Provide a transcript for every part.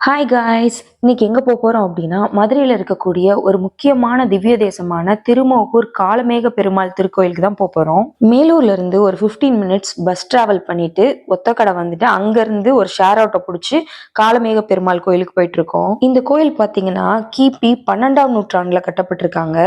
Hi guys இன்னைக்கு எங்கே போக போகிறோம் அப்படின்னா மதுரையில் இருக்கக்கூடிய ஒரு முக்கியமான திவ்ய தேசமான திருமோகூர் காலமேக பெருமாள் திருக்கோயிலுக்கு தான் போக போகிறோம் மேலூர்ல இருந்து ஒரு 15 மினிட்ஸ் பஸ் டிராவல் பண்ணிட்டு ஒத்தக்கடை வந்துட்டு அங்கேருந்து ஒரு ஷேர் ஆட்டோ பிடிச்சி காலமேக பெருமாள் கோயிலுக்கு போயிட்டு இருக்கோம். இந்த கோயில் பார்த்தீங்கன்னா கிபி பன்னெண்டாம் நூற்றாண்டில் கட்டப்பட்டிருக்காங்க.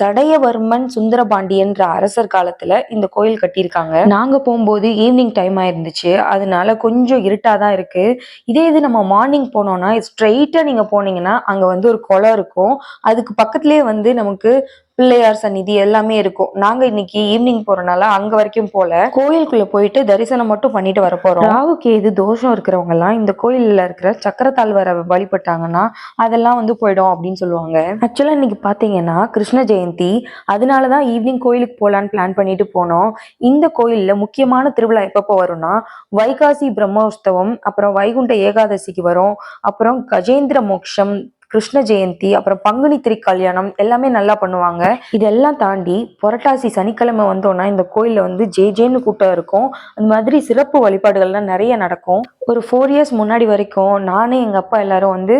சடையவர்மன் சுந்தரபாண்டியன்ற அரசர் காலத்தில் இந்த கோயில் கட்டியிருக்காங்க. நாங்கள் போகும்போது ஈவினிங் டைம் ஆயிருந்துச்சு. அதனால கொஞ்சம் இருட்டாக தான் இருக்கு. இதே இது நம்ம மார்னிங் போனோம்னா ஸ்ட்ரெயிட்டாக நீங்கள் போனீங்கன்னா அங்கே வந்து ஒரு குளம் இருக்கும். அதுக்கு பக்கத்துலேயே வந்து நமக்கு பிள்ளையார் சந்நிதி எல்லாமே இருக்கும். நாங்க இன்னைக்கு ஈவினிங் போறனால அங்க வரைக்கும் போல கோயிலுக்குள்ள போயிட்டு தரிசனம் மட்டும் பண்ணிட்டு வர போறோம். ராவுக்கு எது தோஷம் இருக்கிறவங்க எல்லாம் இந்த கோயில்ல இருக்கிற சக்கரத்தாழ்வரை வழிபட்டாங்கன்னா அதெல்லாம் வந்து போயிடும் அப்படின்னு சொல்லுவாங்க. ஆக்சுவலா இன்னைக்கு பாத்தீங்கன்னா கிருஷ்ண ஜெயந்தி. அதனாலதான் ஈவினிங் கோயிலுக்கு போலான்னு பிளான் பண்ணிட்டு போனோம். இந்த கோயில்ல முக்கியமான திருவிழா எப்பப்போ வரும்னா வைகாசி பிரம்மோற்சவம் அப்புறம் வைகுண்ட ஏகாதசிக்கு வரும். அப்புறம் கஜேந்திர மோக்ஷம் கிருஷ்ண ஜெயந்தி அப்புறம் பங்குனி திருக்கல்யாணம் எல்லாமே நல்லா பண்ணுவாங்க. இதெல்லாம் தாண்டி புரட்டாசி சனிக்கிழமை வந்தோன்னா இந்த கோயில்ல வந்து ஜே ஜேன்னு கூட்டம் இருக்கும். அந்த மாதிரி சிறப்பு வழிபாடுகள்லாம் நிறைய நடக்கும். ஒரு ஃபோர் இயர்ஸ் முன்னாடி வரைக்கும் நானே எங்க அப்பா எல்லாரும் வந்து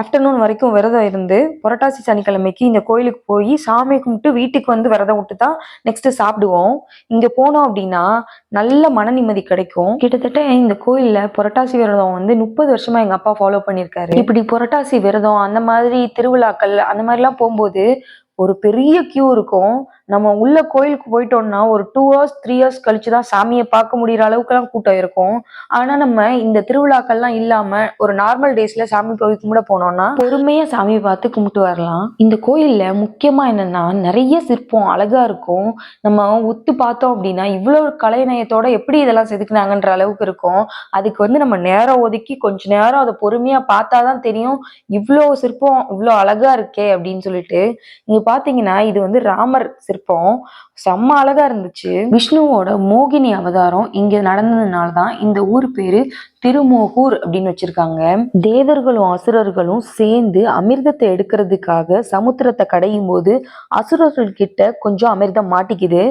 ஆஃப்டர்நூன் வரைக்கும் விரதம் இருந்து புரட்டாசி சனிக்கிழமைக்கு இந்த கோயிலுக்கு போய் சாமி கும்பிட்டு வீட்டுக்கு வந்து விரதம் விட்டு தான் நெக்ஸ்ட் சாப்பிடுவோம். இங்க போனோம் அப்படின்னா நல்ல மன நிம்மதி கிடைக்கும். கிட்டத்தட்ட இந்த கோயில்ல புரட்டாசி விரதம் வந்து முப்பது வருஷமா எங்க அப்பா ஃபாலோ பண்ணியிருக்காரு. இப்படி புரட்டாசி விரதம் அந்த மாதிரி திருவிழாக்கள் அந்த மாதிரிலாம் போகும்போது ஒரு பெரிய கியூ இருக்கும். நம்ம உள்ள கோயிலுக்கு போயிட்டோம்னா ஒரு டூ ஹவர்ஸ் த்ரீ ஹவர்ஸ் கழிச்சு தான் சாமியை பார்க்க முடியிற அளவுக்குலாம் கூட்டம் இருக்கும். ஆனா நம்ம இந்த திருவிழாக்கள்லாம் இல்லாம ஒரு நார்மல் டேஸ்ல சாமி கோயில் கும்பிட போனோம்னா பொறுமையா சாமியை பார்த்து கும்பிட்டு வரலாம். இந்த கோயில்ல முக்கியமா என்னன்னா நிறைய சிற்பம் அழகா இருக்கும். நம்ம ஒத்து பார்த்தோம் அப்படின்னா இவ்வளவு கலைநயத்தோட எப்படி இதெல்லாம் செதுக்குனாங்கன்ற அளவுக்கு இருக்கும். அதுக்கு வந்து நம்ம நேரம் ஒதுக்கி கொஞ்ச நேரம் அதை பொறுமையா பார்த்தாதான் தெரியும் இவ்வளோ சிற்பம் இவ்வளோ அழகா இருக்கே அப்படின்னு சொல்லிட்டு. நீங்க பாத்தீங்கன்னா இது வந்து ராமர் சிற்பம். செம்ம அழகா இருந்துச்சு. விஷ்ணுவோட மோகினி அவதாரம் இங்க நடந்ததுனால தான் இந்த ஊர் பேரு திருமோகூர் அப்படின்னு வச்சிருக்காங்க. தேவர்களும் அசுரர்களும் சேர்ந்து அமிர்தத்தை எடுக்கிறதுக்காக சமுத்திரத்தை கடையும் போது அசுரர்கள் கிட்ட கொஞ்சம் அமிர்தம் மாட்டிக்குது.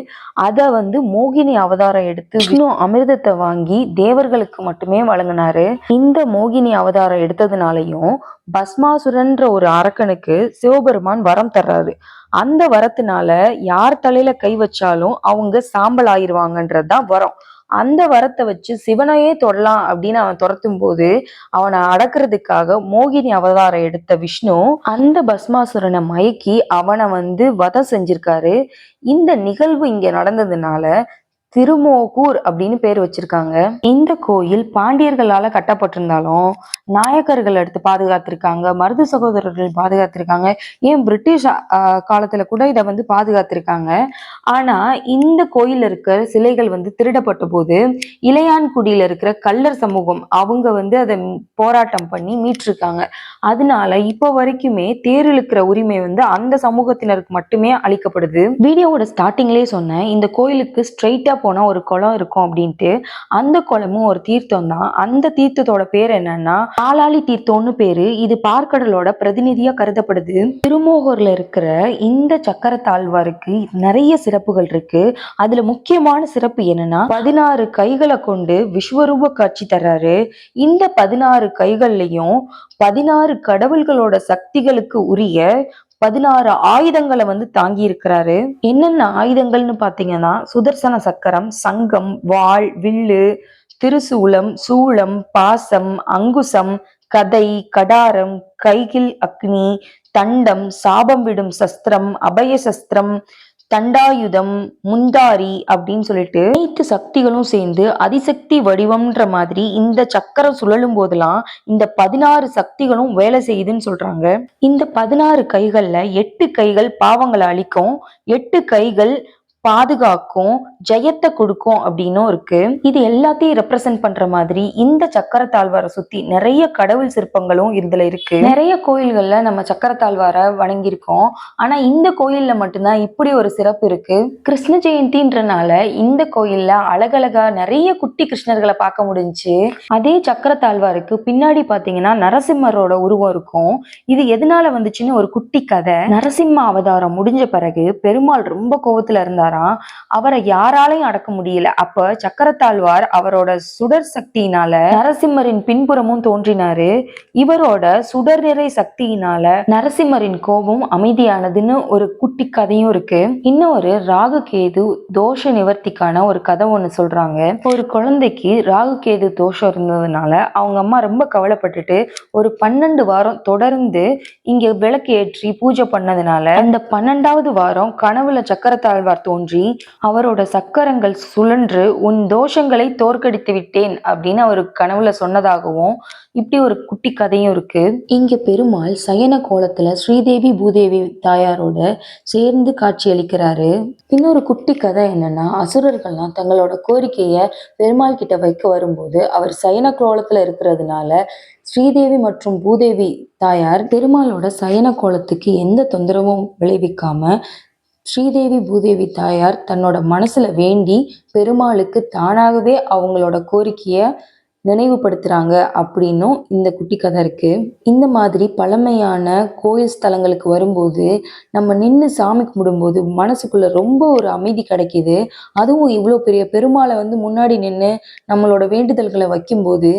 அதை வந்து மோகினி அவதாரம் எடுத்து விஷ்ணு அமிர்தத்தை வாங்கி தேவர்களுக்கு மட்டுமே வழங்கினாரு. இந்த மோகினி அவதாரம் எடுத்ததுனாலையும் பஸ்மாசுரன்ற ஒரு அரக்கனுக்கு சிவபெருமான் வரம் தர்றாரு. அந்த வரத்தினால யார் தலையில கை வச்சாலும் அவங்க சாம்பல் ஆயிடுவாங்கன்றது தான் வரம். அந்த வரத்தை வச்சு சிவனையே தொடலாம் அப்படின்னு அவன் துரத்தும் போது அவனை அடக்குறதுக்காக மோகினி அவதாரம் எடுத்த விஷ்ணு அந்த பஸ்மாசுரனை மயக்கி அவனை வந்து வதம் செஞ்சிருக்காரு. இந்த நிகழ்வு இங்க நடந்ததுனால திருமோகூர் அப்படின்னு பேர் வச்சிருக்காங்க. இந்த கோயில் பாண்டியர்களால கட்டப்பட்டிருந்தாலும் நாயக்கர்கள் எடுத்து பாதுகாத்திருக்காங்க மருது சகோதரர்கள் பாதுகாத்திருக்காங்க. ஏன் பிரிட்டிஷ் காலத்துல கூட இதை வந்து பாதுகாத்திருக்காங்க. ஆனா இந்த கோயில் இருக்கிற சிலைகள் வந்து திருடப்பட்ட போது இளையான்குடியில இருக்கிற கல்லர் சமூகம் அவங்க வந்து அதை போராட்டம் பண்ணி மீட்டிருக்காங்க. அதனால இப்போ வரைக்குமே தேர் இழுக்கிற உரிமை வந்து அந்த சமூகத்தினருக்கு மட்டுமே அளிக்கப்படுது. வீடியோவோட ஸ்டார்டிங்லேயே சொன்னேன் இந்த கோயிலுக்கு ஸ்ட்ரைட்டா போனால் ஒரு குளம் இருக்கும் அப்படின்ட்டு அந்த குளமும் ஒரு தீர்த்தம் தான். அந்த தீர்த்தத்தோட பேர் என்னன்னா பாலாளி தீர்த்தம்னு பேரு. இது பார்க்கடலோட பிரதிநிதியா கருதப்படுது. திருமோகூர்ல இருக்கிற இந்த சக்கர தாழ்வாருக்கு நிறைய சிறப்புகள் இருக்கு. அதுல முக்கியமான சிறப்பு என்னன்னா பதினாறு கைகளை கொண்டு விஸ்வரூப காட்சி தர்றாரு. இந்த பதினாறு கைகள்லயும் பதினாறு கடவுள்களோட சக்திகளுக்கு உரிய பதினாறு ஆயுதங்களை வந்து தாங்கி இருக்கிறாரு என்னென்ன ஆயுதங்கள்னு பாத்தீங்கன்னா சுதர்சன சக்கரம் சங்கம் வாள் வில்லு திருசூலம் சூளம் பாசம் அங்குசம் கதை கடாரம் கைகில் அக்னி தண்டம் சாபம் விடும் சஸ்திரம் அபய சஸ்திரம் தண்டாயுதம் முந்தாரி அப்படின்னு சொல்லிட்டு அனைத்து சக்திகளும் சேர்ந்து அதிசக்தி வடிவம்ன்ற மாதிரி இந்த சக்கரம் சுழலும் போதெல்லாம் இந்த பதினாறு சக்திகளும் வேலை செய்யுதுன்னு சொல்றாங்க. இந்த பதினாறு கைகள்ல எட்டு கைகள் பாவங்களை அழிக்கும் எட்டு கைகள் பாதுகாக்கும் ஜெயத்தை கொடுக்கும் அப்படின்னும் இருக்கு. இது எல்லாத்தையும் ரெப்ரசென்ட் பண்ற மாதிரி இந்த சக்கர தாழ்வாரை சுத்தி நிறைய கடவுள் சிற்பங்களும் இதுல இருக்கு. நிறைய கோயில்கள்ல நம்ம சக்கர தாழ்வாரை வணங்கியிருக்கோம். ஆனா இந்த கோயில்ல மட்டும்தான் இப்படி ஒரு சிறப்பு இருக்கு. கிருஷ்ண ஜெயந்தின்றனால இந்த கோயில்ல அழகழகா நிறைய குட்டி கிருஷ்ணர்களை பார்க்க முடிஞ்சுச்சு அதே சக்கர தாழ்வாருக்கு பின்னாடி பாத்தீங்கன்னா நரசிம்மரோட உருவம் இருக்கும். இது எதனால வந்துச்சுன்னு ஒரு குட்டி கதை. நரசிம்ம அவதாரம் முடிஞ்ச பிறகு பெருமாள் ரொம்ப கோவத்துல இருந்தாராம். அவரை யார் யாராலையும் அடக்க முடியல. அப்ப சக்கரத்தாழ்வார் அவரோட சுடர் சக்தியினால நரசிம்மரின் பின்புறமும் தோன்றினாரு. இவரோட சுடர் நிறை சக்தியினால நரசிம்மரின் கோபம் அமைதியானதுன்னு ஒரு குட்டி கதையும் இருக்கு. இன்னொரு ராகு கேது தோஷ நிவர்த்திக்கான ஒரு கதை ஒண்ணு சொல்றாங்க. ஒரு குழந்தைக்கு ராகு கேது தோஷம் இருந்ததுனால அவங்க அம்மா ரொம்ப கவலைப்பட்டுட்டு ஒரு பன்னெண்டு வாரம் தொடர்ந்து இங்க விளக்கு ஏற்றி பூஜை பண்ணதுனால அந்த பன்னெண்டாவது வாரம் கனவுல சக்கரத்தாழ்வார் தோன்றி அவரோட சக்கரங்கள் சுழன்று உன் தோஷங்களை தோற்கடித்து விட்டேன் அப்படின்னு அவர் கனவுல சொன்னதாகவும் இப்படி ஒரு குட்டி கதையும் இருக்கு. இங்க பெருமாள் சயன கோலத்துல ஸ்ரீதேவி பூதேவி தாயாரோட சேர்ந்து காட்சி அளிக்கிறாரு இன்னொரு குட்டி கதை என்னன்னா அசுரர்கள்லாம் தங்களோட கோரிக்கைய பெருமாள் கிட்ட வைக்க வரும்போது அவர் சயன கோலத்துல இருக்கிறதுனால ஸ்ரீதேவி மற்றும் பூதேவி தாயார் பெருமாளோட சயன கோலத்துக்கு எந்த தொந்தரவும் விளைவிக்காம ஸ்ரீதேவி பூதேவி தாயார் தன்னோட மனசுல வேண்டி பெருமாளுக்கு தானாகவே அவங்களோட கோரிக்கைய நினைவுபடுத்துறாங்க அப்படின்னும் இந்த குட்டி கதை இருக்கு. இந்த மாதிரி பழமையான கோயில் ஸ்தலங்களுக்கு வரும்போது நம்ம நின்று சாமி கும்பிடும்போது மனசுக்குள்ள ரொம்ப ஒரு அமைதி கிடைக்குது. அதுவும் இவ்வளோ பெரிய பெருமாளை வந்து முன்னாடி நின்று நம்மளோட வேண்டுதல்களை வைக்கும்போது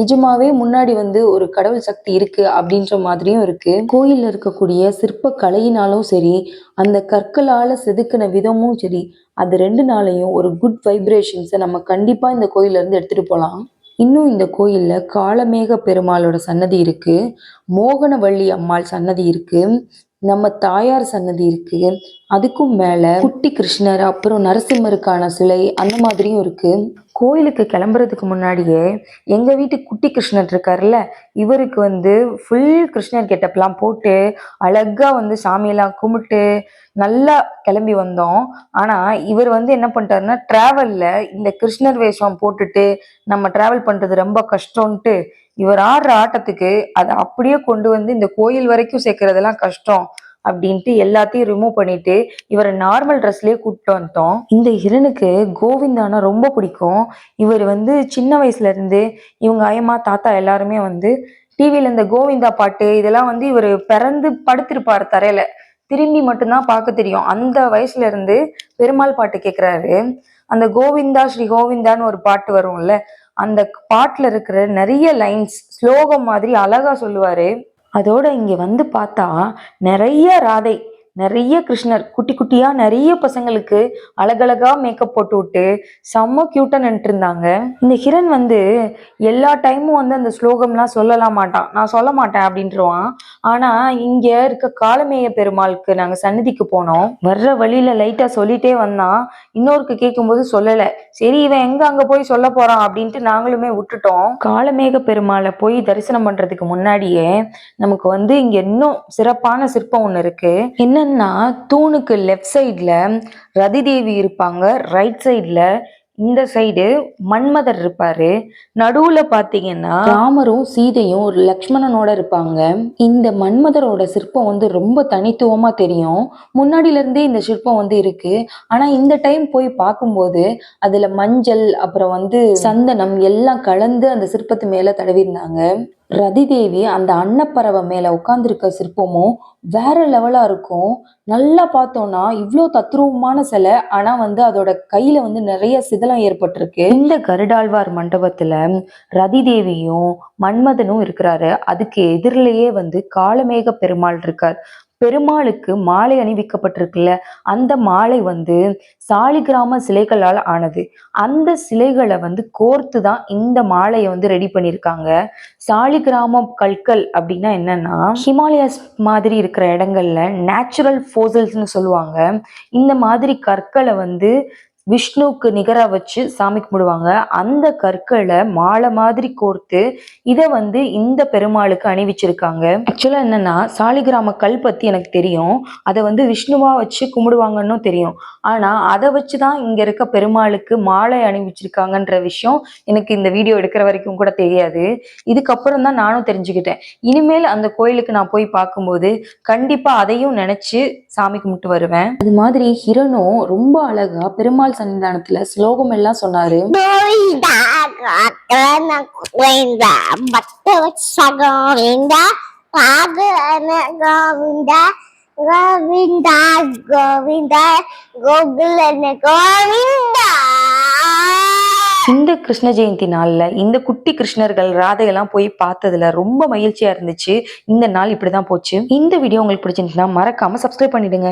நிஜமாவே முன்னாடி வந்து ஒரு கடவுள் சக்தி இருக்கு அப்படின்ற மாதிரியும் இருக்கு. கோயில்ல இருக்கக்கூடிய சிற்ப கலையினாலும் சரி அந்த கற்களால செதுக்கின விதமும் சரி அது ரெண்டு நாளையும் ஒரு குட் வைப்ரேஷன்ஸை நம்ம கண்டிப்பா இந்த கோயில்ல இருந்து எடுத்துட்டு போகலாம் இன்னும் இந்த கோயில்ல காளமேக பெருமாளோட சன்னதி இருக்கு. மோகனவள்ளி அம்மாள் சன்னதி இருக்கு. நம்ம தாயார் சன்னதி இருக்கு. அதுக்கும் மேல குட்டி கிருஷ்ணர் அப்புறம் நரசிம்மருக்கான சிலை அந்த மாதிரியும் இருக்கு. கோயிலுக்கு கிளம்புறதுக்கு முன்னாடியே எங்க வீட்டு குட்டி கிருஷ்ணர் இருக்காருல்ல இவருக்கு வந்து ஃபுல் கிருஷ்ணர் கெட்டப்லாம் போட்டு அழகா வந்து சாமியெல்லாம் கும்பிட்டு நல்லா கிளம்பி வந்தோம். ஆனா இவர் வந்து என்ன பண்ணிட்டாருன்னா டிராவல்ல இந்த கிருஷ்ணர் வேஷம் போட்டுட்டு நம்ம டிராவல் பண்றது ரொம்ப கஷ்டம்ன்ட்டு இவர் ஆடுற ஆட்டத்துக்கு அதை அப்படியே கொண்டு வந்து இந்த கோயில் வரைக்கும் சேர்க்கறதெல்லாம் கஷ்டம். அப்படின்ட்டு எல்லாத்தையும் ரிமூவ் பண்ணிட்டு இவரை நார்மல் ட்ரெஸ்லயே கூப்பிட்டு வந்துட்டோம். இந்த ஹிரனுக்கு கோவிந்தானா ரொம்ப பிடிக்கும். இவர் வந்து சின்ன வயசுல இருந்து இவங்க ஐயம்மா தாத்தா எல்லாருமே வந்து டிவியில இந்த கோவிந்தா பாட்டு இதெல்லாம் வந்து இவர் பிறந்து படுத்திருப்பார் தரையில. திரும்பி மட்டும்தான் பார்க்க தெரியும். அந்த வயசுல இருந்து பெருமாள் பாட்டு கேட்குறாரு அந்த கோவிந்தா ஸ்ரீ கோவிந்தான்னு ஒரு பாட்டு வரும்ல அந்த பாட்டுல இருக்கிற நிறைய லைன்ஸ் ஸ்லோகம் மாதிரி அழகா சொல்லுவாரு. அதோட இங்கே வந்து பார்த்தா நிறைய ராதை நிறைய கிருஷ்ணர் குட்டி குட்டியா நிறைய பசங்களுக்கு அழகழகா மேக்கப் போட்டு விட்டு செம்ம கியூட்டா நின்றுட்டு இருந்தாங்க. இந்த ஹிரன் வந்து எல்லா டைமும் வந்து அந்த ஸ்லோகம்லாம் சொல்லலாம் மாட்டான். நான் சொல்ல மாட்டேன் அப்படின்றவான் ஆனா இங்க இருக்க காலமேய பெருமாளுக்கு நாங்க சன்னதிக்கு போனோம். வர்ற வழியில லைட்டா சொல்லிட்டே வந்தான் இன்னொருக்கு கேட்கும்போது சொல்லல. சரி இவன் எங்க அங்க போய் சொல்ல போறான் அப்படின்ட்டு நாங்களுமே விட்டுட்டோம். காலமேக பெருமாளை போய் தரிசனம் பண்றதுக்கு முன்னாடியே நமக்கு வந்து இங்க இன்னும் சிறப்பான சிற்பம் ஒண்ணு இருக்கு. என்னன்னா தூணுக்கு லெஃப்ட் சைடில் ரதிதேவி இருப்பாங்க. ரைட் சைடில் இந்த சைடு மன்மதர் இருப்பாரு. நடுவுல பாத்தீங்கன்னா ராமரும் சீதையும் ஒரு லக்ஷ்மணனோட இருப்பாங்க. இந்த மன்மதரோட சிற்பம் வந்து ரொம்ப தனித்துவமா தெரியும். முன்னாடில இருந்தே இந்த சிற்பம் வந்து இருக்கு. ஆனா இந்த டைம் போய் பார்க்கும்போது அதுல மஞ்சள் அப்புறம் வந்து சந்தனம் எல்லாம் கலந்து அந்த சிற்பத்து மேல ரதி ரதிதேவி அந்த அன்னப்பறவை மேலே உட்காந்துருக்க சிற்பமும் வேற லெவலாக இருக்கும் நல்லா பார்த்தோம்னா இவ்வளோ தத்ரூபமான சிலை ஆனால் வந்து அதோட கையில் வந்து நிறைய சிதலம் ஏற்பட்டிருக்கு. இந்த கருடாழ்வார் மண்டபத்துல ரதிதேவியும் மன்மதனும் இருக்கிறாரு. அதுக்கு எதிரிலேயே வந்து காலமேக பெருமாள் இருக்கார். பெருமாளுக்கு மாலை அணிவிக்கப்பட்டிருக்குல்ல அந்த மாலை வந்து சாலிகிராம சிலைகளால் ஆனது. அந்த சிலைகளை வந்து கோர்த்து தான் இந்த மாலையை வந்து ரெடி பண்ணியிருக்காங்க. சாலிகிராம கற்கள் அப்படின்னா என்னன்னா ஹிமாலயாஸ் மாதிரி இருக்கிற இடங்கள்ல நேச்சுரல் ஃபோசல்ஸ்னு சொல்லுவாங்க. இந்த மாதிரி கற்களை வந்து விஷ்ணுவுக்கு நிகராக வச்சு சாமி கும்பிடுவாங்க. அந்த கற்களை மாலை மாதிரி கோர்த்து இதை வந்து இந்த பெருமாளுக்கு அணிவிச்சிருக்காங்க. ஆக்சுவலாக என்னன்னா சாலிகிராம கல் பற்றி எனக்கு தெரியும். அதை வந்து விஷ்ணுவாக வச்சு கும்பிடுவாங்கன்னு தெரியும். ஆனால் அதை வச்சு தான் இங்கே இருக்க பெருமாளுக்கு மாலை அணிவிச்சிருக்காங்கன்ற விஷயம் எனக்கு இந்த வீடியோ எடுக்கிற வரைக்கும் கூட தெரியாது. இதுக்கப்புறம் தான் நானும் தெரிஞ்சுக்கிட்டேன். இனிமேல் அந்த கோயிலுக்கு நான் போய் பார்க்கும்போது கண்டிப்பாக அதையும் நினச்சி சாமி கும்பிட்டு வருவேன். அது மாதிரி ஹிரனும் ரொம்ப அழகா பெருமாள் சன்னிதானத்துல ஸ்லோகம் எல்லாம் சொன்னாரு. கோவிந்தா கோவிந்தா பக்த கோகுலன கோவிந்தா இந்த கிருஷ்ண ஜெயந்தி நாள்ல இந்த குட்டி கிருஷ்ணர்கள் ராதையெல்லாம் போய் பார்த்ததுல ரொம்ப மகிழ்ச்சியா இருந்துச்சு. இந்த நாள் இப்படிதான் போச்சு. இந்த வீடியோ உங்களுக்கு பிடிச்சிருந்துச்சுன்னா மறக்காம சப்ஸ்கிரைப் பண்ணிடுங்க.